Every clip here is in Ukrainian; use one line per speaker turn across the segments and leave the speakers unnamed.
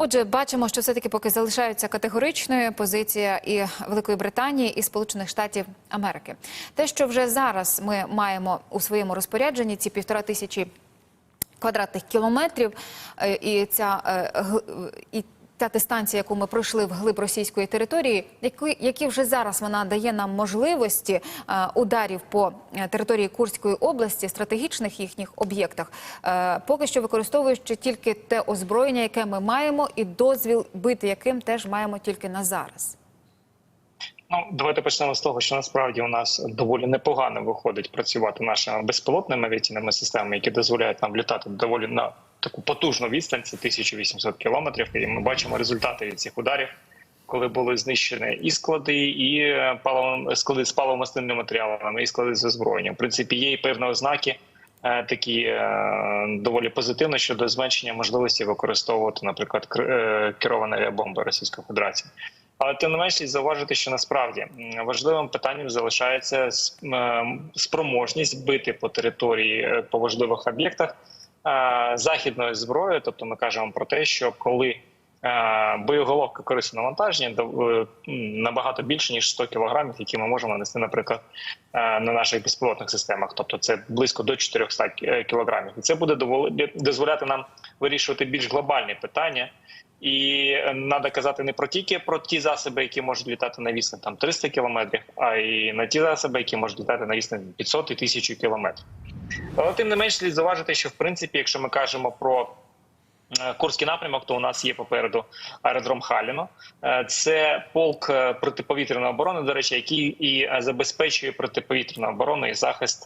Отже, бачимо, що все таки поки залишаються категоричною позиція і Великої Британії і Сполучених Штатів Америки. Те, що вже зараз ми маємо у своєму розпорядженні ці півтора тисячі квадратних кілометрів, е, і ця е, і та дистанція, яку ми пройшли в глиб російської території, які, які вже зараз вона дає нам можливості е, ударів по е, території Курської області, стратегічних їхніх об'єктах, е, поки що використовуючи тільки те озброєння, яке ми маємо, і дозвіл бити яким теж маємо тільки на зараз.
Ну, давайте почнемо з того, що насправді у нас доволі непогано виходить працювати нашими безпілотними авіаційними системами, які дозволяють нам літати доволі на таку потужну відстань, це 1800 кілометрів. І ми бачимо результати від цих ударів, коли були знищені і склади, і е, паливо, склади з паливомастильними матеріалами, і склади з озброєнням. В принципі, є і певні ознаки. е, Такі е, доволі позитивно щодо зменшення можливості використовувати, наприклад, керовані авіабомби Російської Федерації. Але тим не менш слід зауважити, що насправді важливим питанням залишається спроможність бити по території по важливих об'єктах західною зброєю. Тобто, ми кажемо про те, що коли е, боєголовка корисного навантаження е, набагато більше ніж 100 кілограмів, які ми можемо нанести, наприклад, е, на наших безпілотних системах, тобто це близько до 400 кі- кілограмів, і це буде дозволяти нам вирішувати більш глобальні питання. І треба казати не про тільки про ті засоби, які можуть літати на відстань там 300 кілометрів, а й на ті засоби, які можуть літати на відстань 500 і 1000 кілометрів. Але тим не менш слід зауважити, що в принципі, якщо ми кажемо про е, Курський напрямок, то у нас є попереду аеродром Халіно. Е, Це полк е, протиповітряної оборони, до речі, який і забезпечує протиповітряну оборону і захист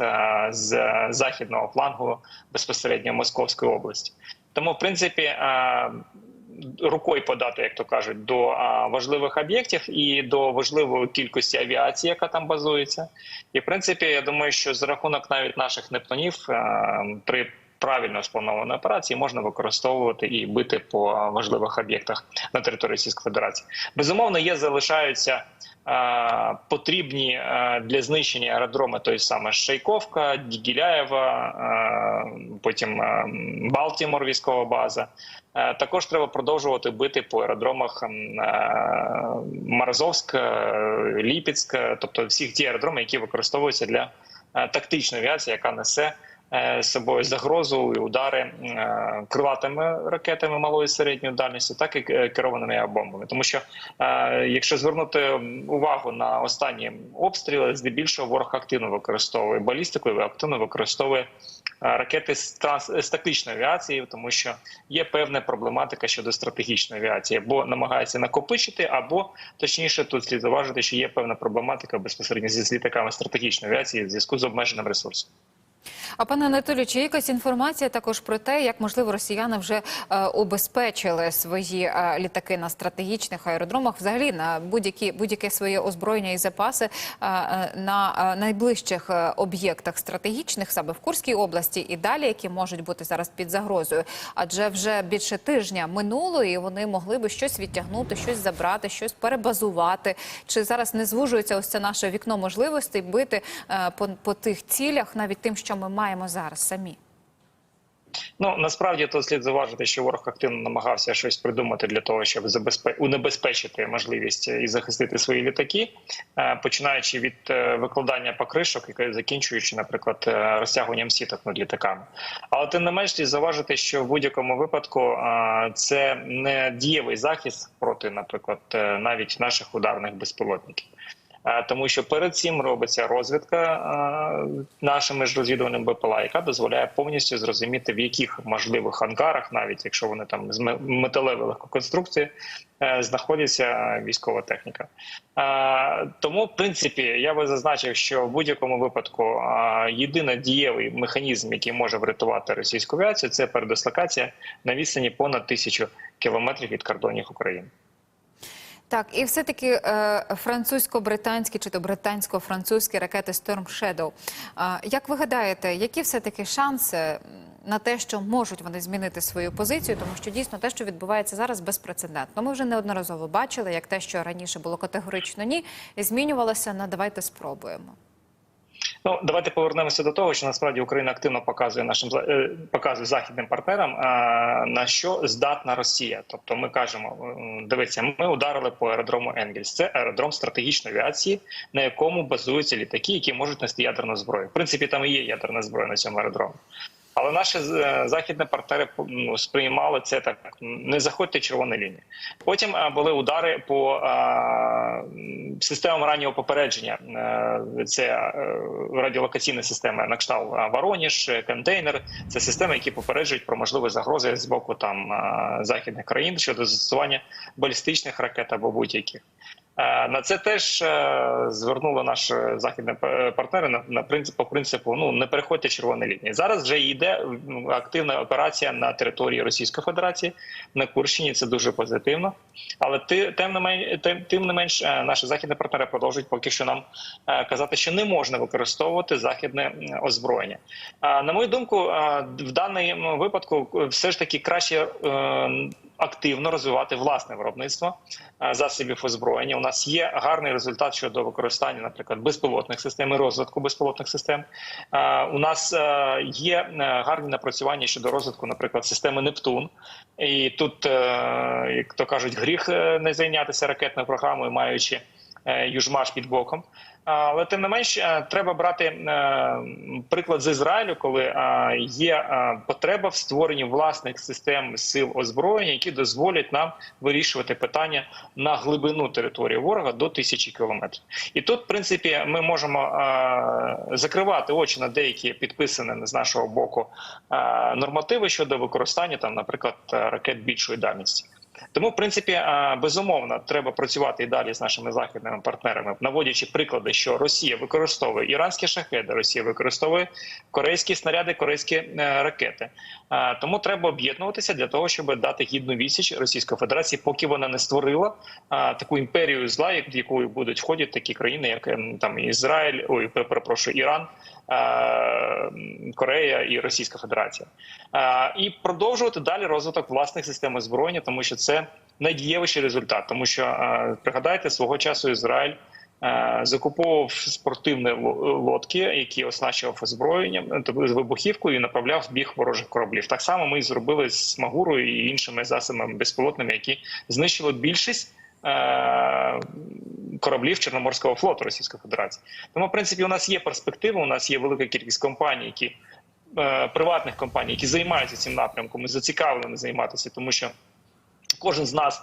з західного флангу безпосередньо Московської області. Тому, в принципі, рукою подати, як то кажуть, до важливих об'єктів і до важливої кількості авіації, яка там базується. І в принципі, я думаю, що за рахунок навіть наших нептунів при правильно спланованій операції можна використовувати і бити по важливих об'єктах на території Російської Федерації. Безумовно, є залишаються. Потрібні для знищення аеродроми, той саме Шейковка, Дігіляєва, потім Балтімор, військова база. Також треба продовжувати бити по аеродромах Морозовськ, е, Ліпецьк, тобто всіх ті аеродроми, які використовуються для е, тактичної авіації, яка несе з собою загрозу і удари е, крилатими ракетами малої і середньої дальності, так і е, керованими авіабомбами. Тому що е, якщо звернути увагу на останні обстріли, здебільшого ворог активно використовує балістику, і активно використовує е, ракети з транс з тактичної авіації, тому що є певна проблематика щодо стратегічної авіації, або намагається накопичити, або точніше, тут слід зауважити, що є певна проблематика безпосередньо зі літаками стратегічної авіації в зв'язку з обмеженим ресурсом.
А пане Анатолію, чи якась інформація також про те, як можливо росіяни вже е, убезпечили свої е, літаки на стратегічних аеродромах, взагалі на будь-які будь-яке своє озброєння і запаси е, е, на е, найближчих е, об'єктах стратегічних саме в Курській області і далі, які можуть бути зараз під загрозою? Адже вже більше тижня минуло, і вони могли би щось відтягнути, щось забрати, щось перебазувати. Чи зараз не звужується ось це наше вікно можливостей бити е, по, по тих цілях, навіть тим, що ми маємо зараз самі?
Ну насправді тут слід зауважити, що ворог активно намагався щось придумати для того, щоб унебезпечити можливість і захистити свої літаки, е, починаючи від е, викладання покришок і закінчуючи, наприклад, е, розтягуванням сіток над літаками. Але тим не менш слід зауважити, що в будь-якому випадку е, це не дієвий захист проти, наприклад, е, навіть наших ударних безпілотників. Е, Тому що перед цим робиться розвідка е, нашими ж розвідуванням БПЛА, яка дозволяє повністю зрозуміти, в яких можливих ангарах, навіть якщо вони там з ме- металевої легкоконструкції, е, знаходиться військова техніка. Тому, в принципі, я би зазначив, що в будь-якому випадку єдиний дієвий механізм, який може врятувати російську авіацію, це передислокація на відстані понад тисячу кілометрів від кордонів України.
Так, і все-таки е, французько-британські чи то британсько-французькі ракети Storm Shadow. Як ви гадаєте, які все-таки шанси на те, що можуть вони змінити свою позицію? Тому що дійсно те, що відбувається зараз, безпрецедентно. Ми вже неодноразово бачили, як те, що раніше було категорично ні, змінювалося на давайте спробуємо.
Ну давайте повернемося до того, що насправді Україна активно показує нашим е, показує західним партнерам, на що здатна Росія. Тобто, ми кажемо, м, дивіться, ми ударили по аеродрому Енгельс. Це аеродром стратегічної авіації, на якому базуються літаки, які можуть нести ядерну зброю. В принципі, там і є ядерна зброя на цьому аеродромі. Але наші е, західні партнери сприймали це так: не заходьте червоні лінії. Потім е, були удари по е, системам раннього попередження. Це радіолокаційні системи на кшталт Вороніж, контейнер. Це системи, які попереджують про можливі загрози з боку там західних країн щодо застосування балістичних ракет або будь-яких. Е, На це теж е, звернули наші західні партнери на, на принцип по принципу ну не переходьте червоні лінії. Зараз вже йде активна операція на території Російської Федерації на Курщині. Це дуже позитивно. Але ти тим не менш, тим, тим не менш, е, наші західні партнери продовжують поки що нам е, казати, що не можна використовувати західне озброєння. На мою думку, е, в даному випадку е, все ж таки краще. Активно розвивати власне виробництво е, засобів озброєння. У нас є гарний результат щодо використання, наприклад, безпілотних систем і розвитку безпілотних систем. Е, У нас е, є гарні напрацювання щодо розвитку, наприклад, системи Нептун. І тут, як то кажуть, гріх не зайнятися ракетною програмою, маючи Южмаш під боком. Але тим не менш, е, треба брати е, приклад з Ізраїлю, коли е, є е, потреба в створенні власних систем сил озброєння, які дозволять нам вирішувати питання на глибину території ворога до тисячі кілометрів. І тут, в принципі, ми можемо е, закривати очі на деякі підписані з нашого боку е, нормативи щодо використання там, наприклад, ракет більшої дальності. Тому, в принципі, безумовно, треба працювати і далі з нашими західними партнерами, наводячи приклади, що Росія використовує іранські шахеди, Росія використовує корейські снаряди, корейські е, ракети. Тому треба об'єднуватися для того, щоб дати гідну відсіч Російської Федерації, поки вона не створила таку імперію зла, в якою будуть входити такі країни, як ем, там Ізраїль, ой, перепрошую, Іран. Корея і Російська Федерація, і продовжувати далі розвиток власних систем озброєння, тому що це найдієвіший результат. Тому що е, пригадайте свого часу Ізраїль е, закуповував спортивні ло- лодки, які оснащував озброєнням, е, тобто з вибухівкою і направляв в біг ворожих кораблів. Так само ми зробили з Магурою і іншими засобами безпілотними, які знищили більшість. е, Кораблів Чорноморського флоту Російської Федерації, тому в принципі у нас є перспективи. У нас є велика кількість компаній, які е, приватних компаній, які займаються цим напрямком, і зацікавлені займатися, тому що кожен з нас,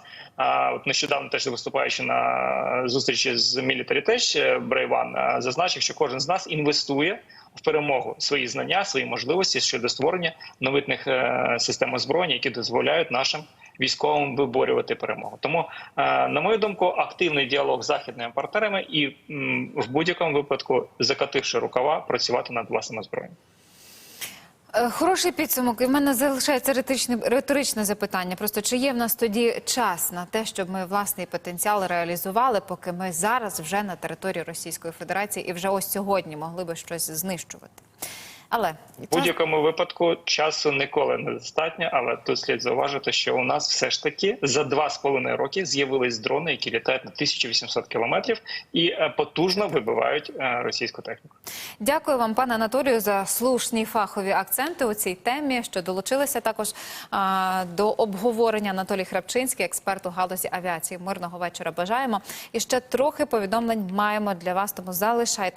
от нещодавно теж виступаючи на зустрічі з Military Tech, Брейван, зазначив, що кожен з нас інвестує в перемогу свої знання, свої можливості щодо створення новітних е, систем озброєння, які дозволяють нашим військовим виборювати перемогу. Тому, е, на мою думку, активний діалог з західними партнерами і м, в будь-якому випадку, закативши рукава, працювати над власним озброєнням.
Е, Хороший підсумок. І в мене залишається риторичне, риторичне запитання. Просто чи є в нас тоді час на те, щоб ми власний потенціал реалізували, поки ми зараз вже на території Російської Федерації і вже ось сьогодні могли би щось знищувати? Але
В будь-якому випадку часу ніколи не достатньо, але тут слід зауважити, що у нас все ж таки за два з половиною роки з'явились дрони, які літають на 1800 кілометрів і е, потужно вибивають е, російську техніку.
Дякую вам, пане Анатолію, за слушні фахові акценти у цій темі, що долучилися також а, до обговорення Анатолій Храпчинський, експерт у галузі авіації. Мирного вечора бажаємо. І ще трохи повідомлень маємо для вас, тому залишайтеся.